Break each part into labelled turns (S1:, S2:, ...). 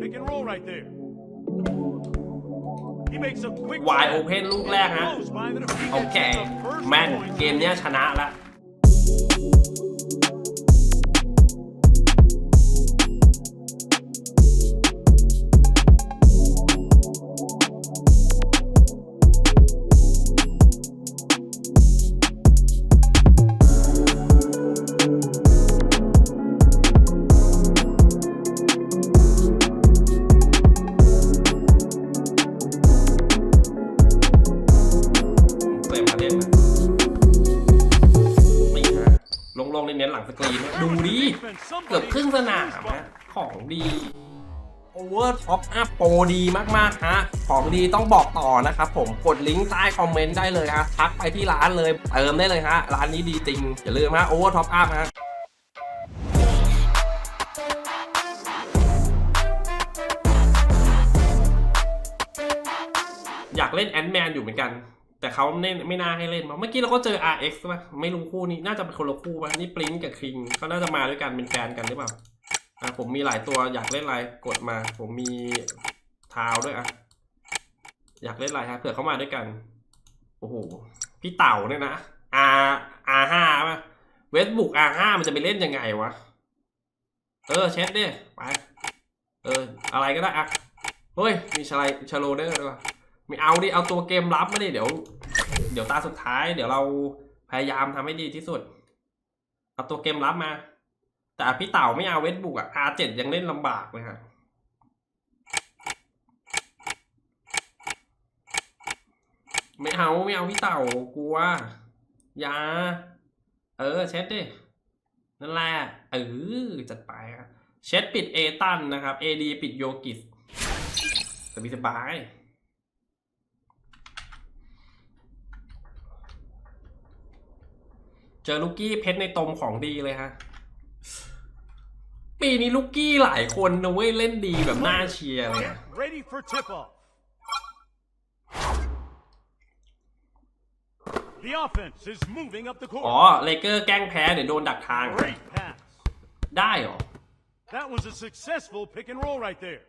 S1: Pick and roll right there. He makes a quick
S2: วาย
S1: jab.
S2: โอเพนลูกแรกฮะ
S1: Blows by the defeat
S2: โอเค
S1: gets the first
S2: แม่น
S1: point.
S2: เกมเนี้ยชนะละ หลังสกรีนนะดูดิเกือบครึ่งสนามฮะของดีโอเวอร์ท็อปอัพโปรดีมากๆฮะของดีต้องบอกต่อนะครับผมกดลิงก์ใต้คอมเมนต์ได้เลยฮะทักไปที่ร้านเลยเติมได้เลยฮะร้านนี้ดีจริง อย่าลืมฮะโอเวอร์ท็อปอัพฮะอยากเล่นแอนด์แมนอยู่เหมือนกัน แต่เขาไม่ไม่น่าให้เล่นมาเมื่อกี้เราก็เจอ RX ป่ะไม่รู้คู่นี้น่าจะเป็นคนละคู่ป่ะนี่ปริ้นกับคิงเขาน่าจะมาด้วยกันเป็นแฟนกันหรือเปล่าอะผมมีหลายตัวอยากเล่นอะไรกดมา ผมมีทาวด้วยอะอยากเล่นอะไรฮะเผื่อเขามาด้วยกันโอ้โหพี่เต่าเนี่ยนะ R R ห้าป่ะเวสบุก R ห้ามันจะไปเล่นยังไงวะเออเช็ดดิไปเอออะไรก็ได้อะเฮ้ยมีชาไลชาโลเดอร์ด้วยว่ะ ไม่เอาดิเอาตัวเกมรับมาดิเดี๋ยว เดี๋ยวตาสุดท้าย เดี๋ยวเราพยายามทำให้ดีที่สุด เอาตัวเกมรับมา แต่พี่เต่าไม่เอาเวทบุกอะ R7 ยังเล่นลำบากเลยฮะไม่เอาไม่เอาพี่เต่ากลัวอย่าเออ เช็ดดินั่นแหละเออจัดไปครับเช็ดปิดเอตันนะครับ AD ปิดโยกิสสบายสบาย เจอลูกกี้เพชรในตมของดีเลยฮะ ปีนี้ลูกกี้หลายคนนะเว้ยเล่นดีแบบน่าเชียร์เลยอะ
S1: Ready for tip-off. The offense is moving up the
S2: อ๋อ
S1: court.
S2: เลเกอร์แกล้งแพ้เดี๋ยวโดนดักทาง
S1: Great pass.
S2: ได้เหรอ
S1: That was a successful pick and roll right there.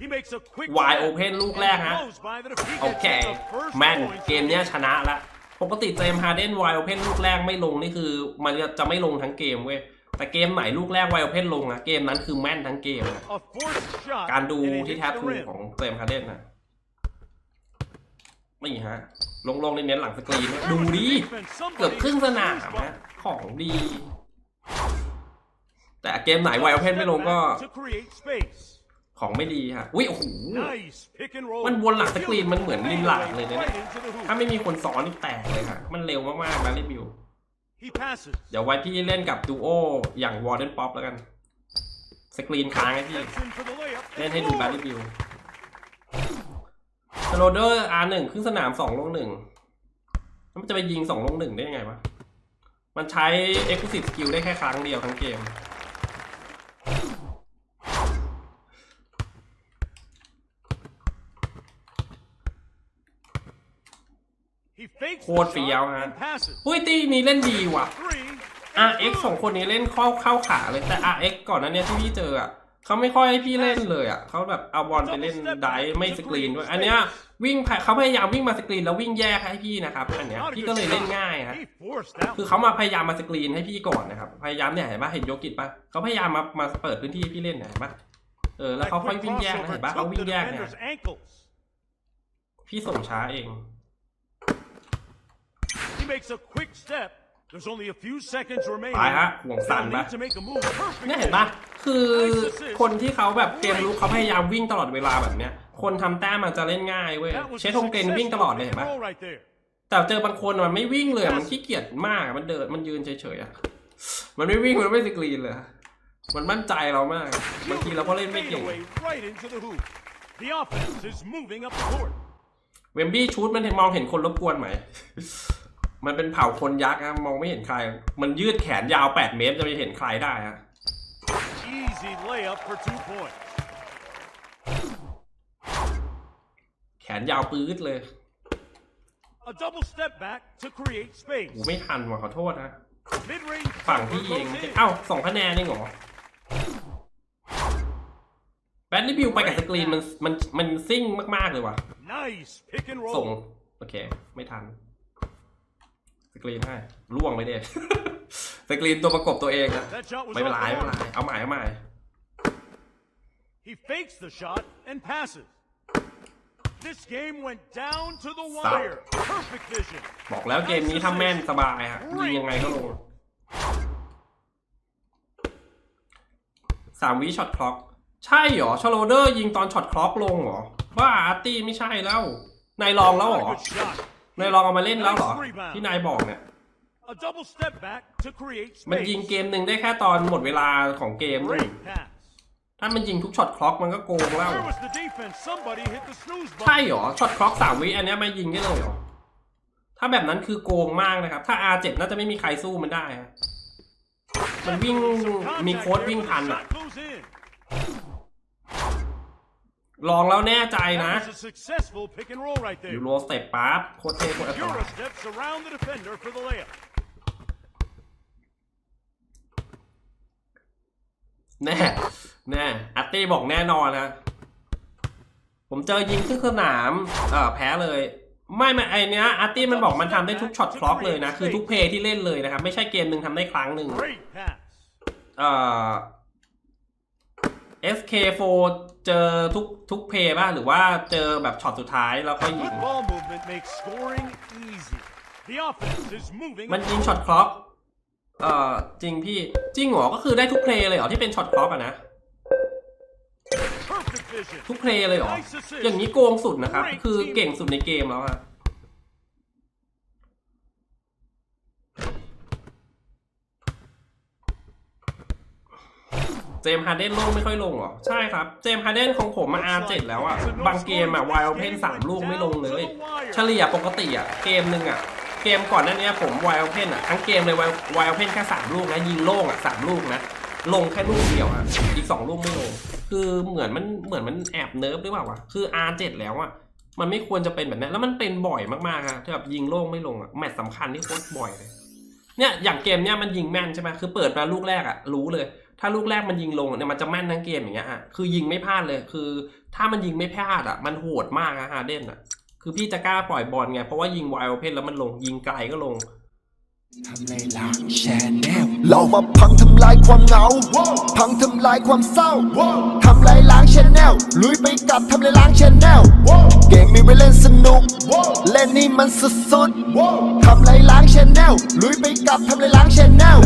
S1: He makes a quick
S2: วาย
S1: jab
S2: โอเพนลูกแรก
S1: and
S2: ฮะ
S1: blows by the defeat
S2: โอ
S1: gets
S2: เค
S1: the first
S2: แม่น
S1: point.
S2: เกมเนี้ยชนะละ ปกติเจมส์ฮาร์เดนไวโอเพนลูกแรกไม่ลงนี่คือมันจะไม่ลงทั้งเกมเว้ยแต่เกมไหนลูกแรกไวโอเพนลงอะเกมนั้นคือแม่นทั้งเกมอะ
S1: A forced shot.
S2: การดู
S1: and it
S2: ที่
S1: hits
S2: แท้
S1: the
S2: ทรู
S1: rim.
S2: ของเจมส์ฮาร์เดนนะนี่ฮะ ลงลงเน้นๆหลังสกรีนนะดูดิเกือบครึ่งสนามฮะของดี แต่เกมไหนไวโอเพนไม่ลงก็
S1: To create space.
S2: ของไม่ดีฮะอุ้ยโอ้โห
S1: Nice pick and roll.
S2: มันวนหลังสกรีนมันเหมือนลินหลาดเลยนะเนี่ย
S1: Right into the hoop.
S2: ถ้าไม่มีคนสอนนี่แตกเลยฮะมันเร็วมากๆนะรีวิว
S1: He passes.
S2: เดี๋ยวไว้พี่เล่นกับดูโออย่างวอร์เดนป๊อปแล้วกัน สกรีนค้างให้พี่
S1: Gets in for the layup.
S2: เล่นให้ดูบาร์รีวิวสโลเดอร์ R หนึ่งครึ่งสนามสองลงหนึ่งแล้วมันจะไปยิงสองลงหนึ่งได้ยังไงวะ มันใช้ Exclusive Skill ได้แค่ครั้งเดียวทั้งเกม โค
S1: the
S2: ตรเฟี้ยว
S1: shot
S2: ฮะ
S1: and passes.
S2: อุ้ยตีนี้เล่นดีว่ะ
S1: Three.
S2: RX สองคนนี้เล่นเข้าเข้าขาเลยแต่ RX ก่อนหนั้นเนี่ยที่พี่เจออะเขาไม่ค่อยให้พี่เล่นเลยอะเขาแบบเอาบอลไปเล่นไดฟ์ไม่สกรีนด้วย อันเนี้ยวิ่งผ่านเขาพยายามวิ่งมาสกรีนแล้ววิ่งแยกให้พี่นะครับอันเนี้ย
S1: Not a
S2: พี่
S1: good
S2: ก็เลยเล่น
S1: shot.
S2: ง่ายฮะ
S1: He forced that
S2: คือ
S1: one.
S2: เขามาพยายามมาสกรีนให้พี่ก่อนนะครับพยายามเนี่ยเห็นปะเห็นโยกิตปะเขาพยายามมามาเปิดพื้นที่ให้พี่เล่นเนี่ยเห็นปะเออแล้ว
S1: That
S2: เขาค่อย
S1: quick
S2: วิ่งแยกนะ
S1: crossover
S2: เห็นปะเขา
S1: took
S2: วิ่ง
S1: the
S2: แยกเนี่ย
S1: defender's ankles.
S2: พี่ส่งช้าเอง
S1: He makes a quick step. There's only a few seconds remaining.
S2: ไปฮะห่วงสั่น
S1: They'll
S2: ปะ
S1: need to make a move. Perfect
S2: เนี่ยเห็นปะคือคนที่เขาแบบเกมรู้เขาพยายามวิ่งตลอดเวลาแบบเนี้ย คนทำแต้มมันจะเล่นง่ายเว้ย
S1: That was
S2: เช
S1: a
S2: ทงเกนวิ่งตลอดเลยเห็น
S1: successful
S2: ปะ
S1: pick and roll right there.
S2: แต่เจอบางคนมันไม่วิ่งเลยอะมันขี้เกียจมากอะมันเดินมันยืนเฉยๆอะมันไม่วิ่งมันไม่สกรีนเลยอะมันมั่นใจเรามากบางทีเราก็เล่นไม่เก่ง
S1: Fadeaway right into the hoop. The offense is moving up the court.
S2: เวมบี้ชูดมันเห็นมองเห็นคนรบกวนไหม มันเป็นเผ่าคนยักษ์อะมองไม่เห็นใคร มันยืดแขนยาว 8 เมตรจะไปเห็นใครได้ฮะ
S1: Easy layup for two points.
S2: แขนยาวปื๊ดเลย
S1: A double step back to create
S2: โห
S1: space.
S2: ไม่ทันว่ะขอโทษนะ
S1: Mid-range
S2: ฝั่ง
S1: jumper
S2: พี่เอง
S1: goes in.
S2: เอ้าสองคะแนนเองเหรอดลี่บิวไปกับสกรีนมันมันมันซิ่งมาก ๆ เลยว่ะ
S1: Nice pick and
S2: ส่ง
S1: roll.
S2: โอเค ไม่ทันส กรีนให้ล่วงไปเด็สกรีนตัวประกบตัวเองอะ
S1: That shot was
S2: ไม่เป็นไร
S1: off
S2: ไม่
S1: the
S2: เป็นไร
S1: mark.
S2: เอาใหม่เอาใหม่
S1: He fakes the shot and passes. This game went down to the
S2: Stop.
S1: wire. Perfect vision.
S2: บอกแล้วเกมนี้ถ้าแม่นสบายฮะยิงยังไงก็ลงสามวิช็อตคล็อก ใช่เหรอชโลเดอร์ยิงตอนช็อตคล็อกลงเหรอว่าอาร์ตี้ไม่ใช่แล้วนายลองแล้วเหร
S1: Not
S2: อ
S1: a good shot.
S2: นายลองเอามาเล่นแล้วเหรอ ที่นายบอกเนี่ย
S1: A double step back to create
S2: มันยิง
S1: space.
S2: เกมหนึ่งได้แค่ตอนหมดเวลาของเกม
S1: Great pass.
S2: ถ้ามันยิงทุกช็อตคล็อกมันก็โกงแล้ว
S1: Where was the defense? Somebody hit the snooze
S2: ใช่
S1: button.
S2: เหรอช็อตคล็อกสามวิอันเนี้ยมายิงได้เลยเหรอ ถ้าแบบนั้นคือโกงมากนะครับ ถ้า R7 น่าจะไม่มีใครสู้มันได้ฮะมันวิ่ง
S1: Some
S2: มี
S1: contact
S2: โค้ด
S1: there,
S2: วิ่ง
S1: but the
S2: ทันอะ
S1: shot goes in.
S2: ลองแล้วแน่ใจนะ
S1: That was a successful pick and roll right
S2: ยู
S1: there.
S2: โรสเต็ปปั๊บโคตรเท่โคตรอันตราย
S1: Euro steps around the defender for the layup.
S2: แน่ แน่อาร์ตี้บอกแน่นอนนะ ผมเจอยิงขึ้นสนามเอ่อแพ้เลย ไม่ไม่ไอเนี้ยอาร์ตี้มันบอกมันทำได้ทุกช็อตคล็อกเลยนะ คือทุกเพลย์ที่เล่นเลยนะครับ ไม่ใช่เกมหนึ่งทำได้ครั้งหนึ่ง
S1: Great pass.
S2: เอ่อ SK4 เจอทุกทุกเพย์ป่ะ หรือว่าเจอแบบช็อตสุดท้ายแล้วก็ยิง
S1: Good ball movement makes scoring easy. The offense is moving.
S2: มันยิงช็อตคล็อก เอ่อจริงพี่จริงเหรอ ก็คือได้ทุกเพลย์เลยเหรอที่เป็นช็อตคล็อกอะนะ
S1: Perfect vision.
S2: ทุกเพลย์เลยเหรอ
S1: Nice assist.
S2: อย่างนี้โกงสุดนะครับ คือเก่งสุดในเกมแล้วอะ จมฮาร์เดนลงไม่ค่อยลงเหรอ ใช่ครับ เจมฮาร์เดนของผมมา R7 แล้วอะบางเกมอะไวโอเพนสามลูกไม่ลงเลย เฉลี่ยปกติอะเกมหนึ่งอะเกมก่อนหน้านี้ผมไวโอเพนอะทั้งเกมเลยไวโอเพนแค่สามลูกนะยิงโล่งอะสามลูกนะลงแค่ลูกเดียวอะอีกสองลูกไม่ลง คือเหมือนมันเหมือนมันแอบเนิร์ฟหรือเปล่าวะคือ R7 แล้วอะมันไม่ควรจะเป็นแบบนี้แล้วมันเป็นบ่อยมากๆอะที่แบบยิงโล่งไม่ลงอะแมตช์สำคัญที่โคตรบ่อยเลยเนี่ยอย่างเกมเนี่ยมันยิงแม่นใช่ไหมคือเปิดมาลูกแรกอะรู้เลย ถ้าลูกแรกมันยิงลงเนี่ยมันจะแม่นทั้งเกมอย่างเงี้ยฮะคือยิงไม่พลาดเลยคือ ถ้ามันยิงไม่พลาดอะมันโหดมากนะฮาเดนอะคือพี่จะกล้าปล่อยบอลไงเพราะว่ายิงไวโอเพนแล้วมันลงยิงไกลก็ลง
S3: ทำในหลังแชนแนล
S4: เรามาพังทำลายความเหงา พังทำลายความเศร้า ทำลายล้างชแนลลุยไปกับทำลายล้างชแนลเกมมีไว้เล่นสนุก เล่นนี่มันสุดๆทำลายล้างชแนลลุยไปกับทำลายล้างชแนล